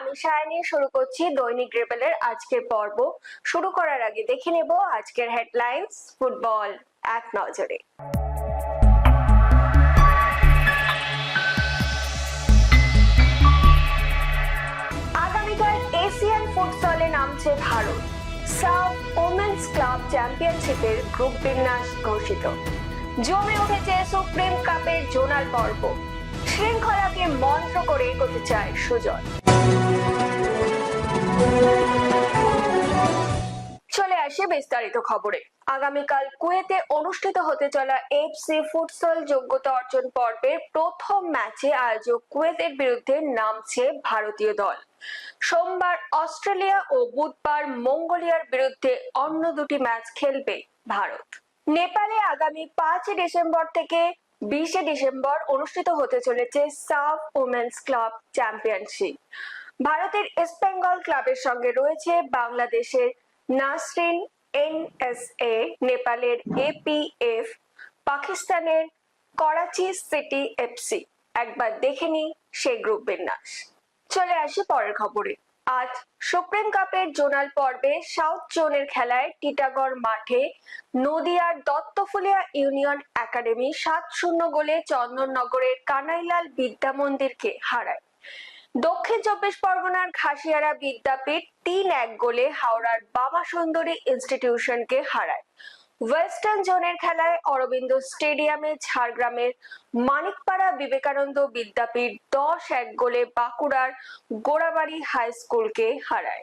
আমি সায়নী শুরু করছি দৈনিক রেবেলের আজকের পর্ব। শুরু করার আগে দেখে নেব আজকের হেডলাইন্স ফুটবল এক নজরে। এশিয়ান নামছে ভারত। সাউথ ওমেন্স ক্লাব চ্যাম্পিয়নশিপের গ্রুপ বিন্যাস ঘোষিত। জমে উঠেছে সুপ্রিম কাপের জোনাল পর্ব। শৃঙ্খলাকে মন্ত্র করে এগোতে চায় সুজন। চলে আসে বিস্তারিত খবরে। আগামীকাল কুয়েতে অনুষ্ঠিত হতে চলা এফসি ফুটসল যোগ্যতা অর্জন পর্বের প্রথম ম্যাচে আয়োজক কুয়েতের বিরুদ্ধে নামছে ভারতীয় দল। সোমবার অস্ট্রেলিয়া ও বুধবার মঙ্গোলিয়ার বিরুদ্ধে অন্য দুটি ম্যাচ খেলবে ভারত। নেপালে আগামী পাঁচই ডিসেম্বর থেকে বিশে ডিসেম্বর অনুষ্ঠিত হতে চলেছে সাউথ ওমেন্স ক্লাব চ্যাম্পিয়নশিপ। ভারতের ইস্ট বেঙ্গল ক্লাবের সঙ্গে রয়েছে বাংলাদেশের নাসরিন এনএসএ নেপালের এপিএফ পাকিস্তানের করাচি সিটি এফসি একবার দেখে নি সেই গ্রুপ বিন্যাস। চলে আসি পরের খবরে। আজ সুপ্রিম কাপের জোনাল পর্বে সাউথ জোনের খেলায় টিটাগড় মাঠে নদিয়ার দত্তফুলিয়া ইউনিয়ন একাডেমি সাত শূন্য গোলে চন্দননগরের কানাইলাল বিদ্যা মন্দিরকে হারায়। দক্ষিণ চব্বিশ পরগনার ঘাসিয়ারা বিদ্যাপীঠ তিন এক গোলে হাওড়ার বাবা সুন্দরী ইনস্টিটিউশনকে হারায়। ওয়েস্টার্ন জোনের খেলায় অরবিন্দ স্টেডিয়ামে ঝাড়গ্রামের মানিকপাড়া বিবেকানন্দ বিদ্যাপীঠ দশ এক গোলে বাঁকুড়ার গোড়াবাড়ি হাই স্কুলকে হারায়।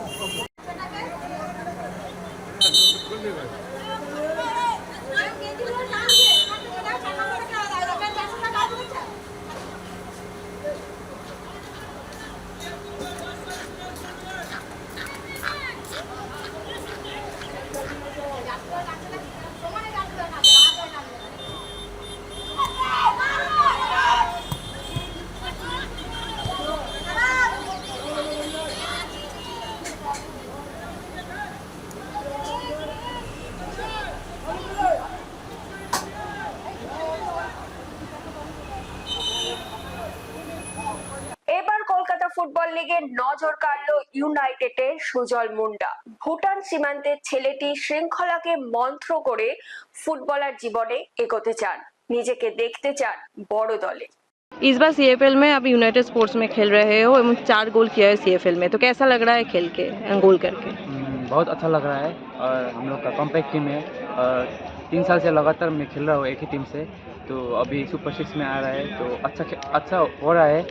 ইউনাইটেডের সুজল মুন্ডা ভুটান সীমান্তের ছেলেটি শৃঙ্খলাকে মন্ত্র করে ফুটবলার জীবনে এগোতে চান নিজেকে দেখতে চান বড় দলে इस बार सी में आप यूनाइटेड स्पोर्ट्स में खेल रहे हो एवं चार गोल किया है सी में तो कैसा लग रहा है खेल के गोल करके हम्म, बहुत अच्छा लग रहा है और हम लोग का कॉम्पैक्ट टीम है और तीन साल से लगातार मैं खेल रहा हूँ एक ही टीम से तो अभी सुपर सिक्स में आ रहा है तो अच्छा खे- अच्छा हो रहा है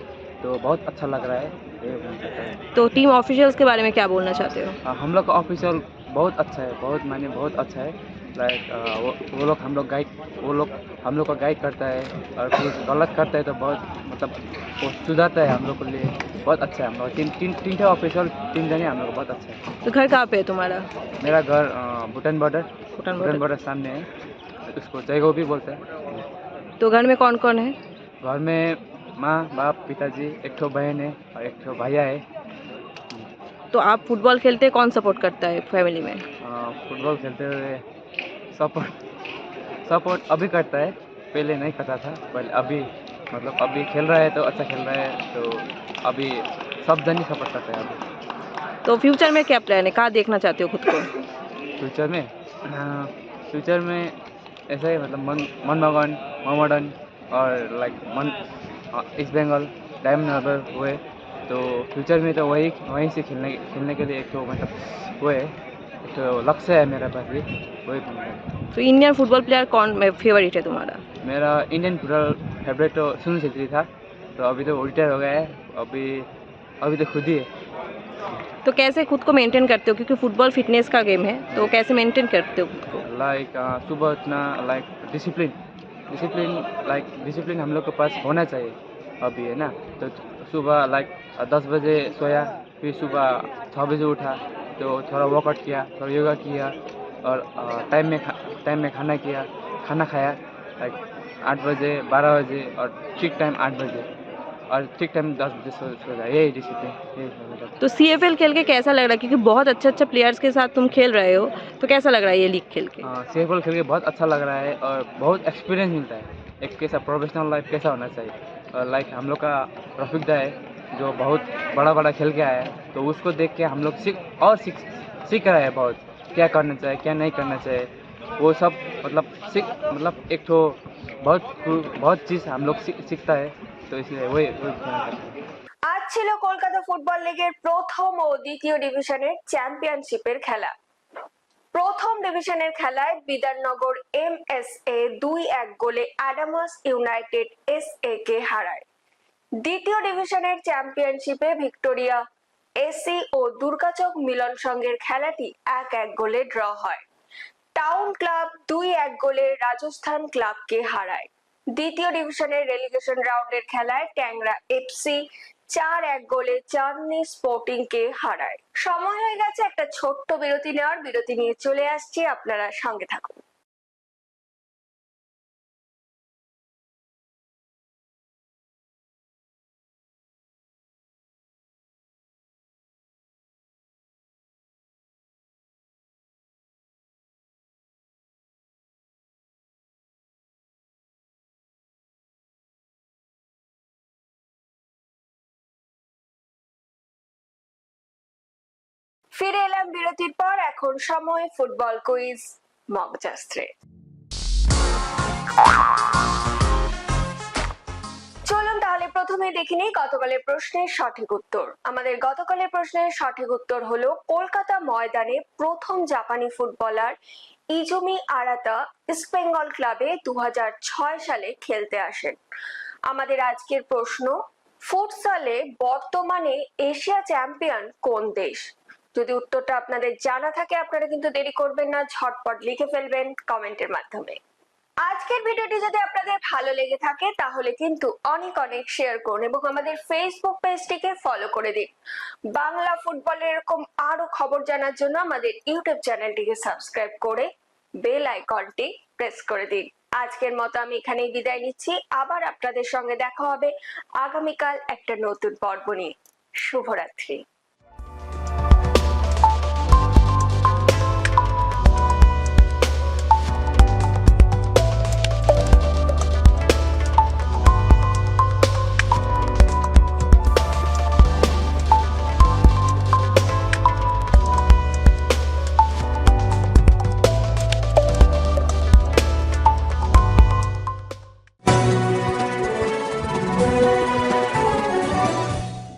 तो बहुत अच्छा लग रहा है ये बोल सकता है तो टीम ऑफिशियल्स के बारे में क्या बोलना चाहते हो? हम लोग का ऑफिशियल बहुत अच्छा है बहुत मायने बहुत अच्छा है। लाइक वो, वो लोग हम लोग गाइड वो लोग हम लोग का गाइड करता है। और कुछ गलत करता है तो बहुत मतलब वो सुधारता है हम लोग के लिए। बहुत अच्छा है हम लोग तीन तीन तीन ठे ऑफिशियल टीम जाने हम लोग का बहुत अच्छा है। तो घर कहाँ पे है तुम्हारा? मेरा घर भूटान बॉर्डर भूटान भूटान बॉर्डर सामने है। उसको जयगो भी बोलते हैं। तो घर में कौन कौन है? घर में माँ बाप पिताजी एक ठो बहन है और एक ठो भैया है। तो आप फुटबॉल खेलते कौन सपोर्ट करता है फैमिली में? फुटबॉल खेलते हुए सपोर्ट सपोर्ट अभी करता है पहले नहीं करता था पर अभी मतलब अभी खेल रहा है तो अच्छा खेल रहा है तो अभी सब जन ही सपोर्ट करते हैं अभी। तो फ्यूचर में क्या प्लान है? कहाँ देखना चाहते हो खुद को? फ्यूचर में? फ्यूचर में ऐसा ही मतलब मन मनमोहन मोमडन और लाइक मन ईस्ट बंगाल डायमंड हार्बर हुए। तो फ्यूचर में तो वही वहीं से खेलने खेलने के लिए एक तो मतलब वो है एक तो लक्ष्य है मेरा पास भी वही तो इंडियन फुटबॉल प्लेयर कौन फेवरेट है तुम्हारा? मेरा इंडियन फुटबॉल फेवरेट तो सुनील छेत्री था। तो अभी तो रिटायर हो गया है अभी अभी तो खुद ही है। तो कैसे खुद को मेंटेन करते हो? क्योंकि फुटबॉल फिटनेस का गेम है तो कैसे मेंटेन करते हो खुद को? लाइक सुबह उठना like discipline discipline like discipline हम लोग के पास होना चाहिए अभी है ना? तो सुबह लाइक दस बजे सोया फिर सुबह छः बजे उठा तो थोड़ा वर्कआउट किया थोड़ा योगा किया और टाइम में टाइम में खाना किया खाना खाया लाइक आठ बजे बारह बजे और ठीक टाइम आठ बजे। और ठीक टाइम दस बजे सो सो जाए। यही डिसिप्लिन यही सब मेरा। तो सीएफएल खेल के कैसा लग रहा है? क्योंकि बहुत अच्छे अच्छे प्लेयर्स के साथ तुम खेल रहे हो तो कैसा लग रहा है ये लीग खेल के? हाँ सी खेल के बहुत अच्छा लग रहा है और बहुत एक्सपीरियंस मिलता है। एक कैसा प्रोफेशनल लाइफ कैसा होना चाहिए? और लाइक हम लोग का रफिक दा है जो बहुत बड़ा बड़ा खेल के आया है तो उसको देख के हम लोग सीख और सीख सीख रहे हैं बहुत। क्या करना चाहिए क्या नहीं करना चाहिए वो सब मतलब सीख मतलब एक तो बहुत बहुत चीज़ हम लोग सीख सीखता है। আজ ছিল কলকাতা ফুটবল লীগের প্রথম ও দ্বিতীয় ডিভিশনের চ্যাম্পিয়নশিপের খেলা। প্রথম ডিভিশনের খেলায় বিধাননগর এম এস এ দুই এক গোলে Adamas United S A K হারায়। দ্বিতীয় ডিভিশনের চ্যাম্পিয়নশিপে ভিক্টোরিয়া এসি ও দুর্গাচক মিলন সংঘের খেলাটি এক এক গোলে ড্র হয়। টাউন ক্লাব দুই এক গোলে রাজস্থান ক্লাবকে হারায়। দ্বিতীয় ডিভিশনের রেলিগেশন রাউন্ডের খেলায় ট্যাংরা এফসি চার এক গোলে চাঁদনি স্পোর্টিং কে হারায়। সময় হয়ে গেছে একটা ছোট্ট বিরতি নেওয়ার। বিরতি নিয়ে চলে আসছি। আপনারা সঙ্গে থাকুন। ফিরে এলাম বিরতির পর। এখন সময় ফুটবল কুইজ মগজাস্ত্রে চলুন তাহলে প্রথমে দেখে নিই গতকালের প্রশ্নের সঠিক উত্তর। আমাদের গতকালের প্রশ্নের সঠিক উত্তর হলো, কলকাতা ময়দানে প্রথম জাপানি ফুটবলার ইজুমি আরাতা ইস্ট ক্লাবে দু হাজার ছয় সালে খেলতে আসেন। আমাদের আজকের প্রশ্ন, ফুটসালে বর্তমানে এশিয়া চ্যাম্পিয়ন কোন দেশ? যদি উত্তরটা আপনাদের জানা থাকে, আপনারা কিন্তু দেরি করবেন না, ঝটপট লিখে ফেলবেন কমেন্টের মাধ্যমে। আজকের ভিডিওটি যদি আপনাদের ভালো লেগে থাকে, তাহলে কিন্তু অনেক অনেক শেয়ার করুন এবং আমাদের ফেসবুক পেজটিকে ফলো করে দিন। বাংলা ফুটবলের এরকম আরও খবর জানার জন্য আমাদের ইউটিউব চ্যানেলটিকে সাবস্ক্রাইব করে বেল আইকনটি প্রেস করে দিন। আজকের মতো আমি এখানেই বিদায় নিচ্ছি। আবার আপনাদের সঙ্গে দেখা হবে আগামীকাল একটা নতুন পর্ব নিয়ে। শুভরাত্রি।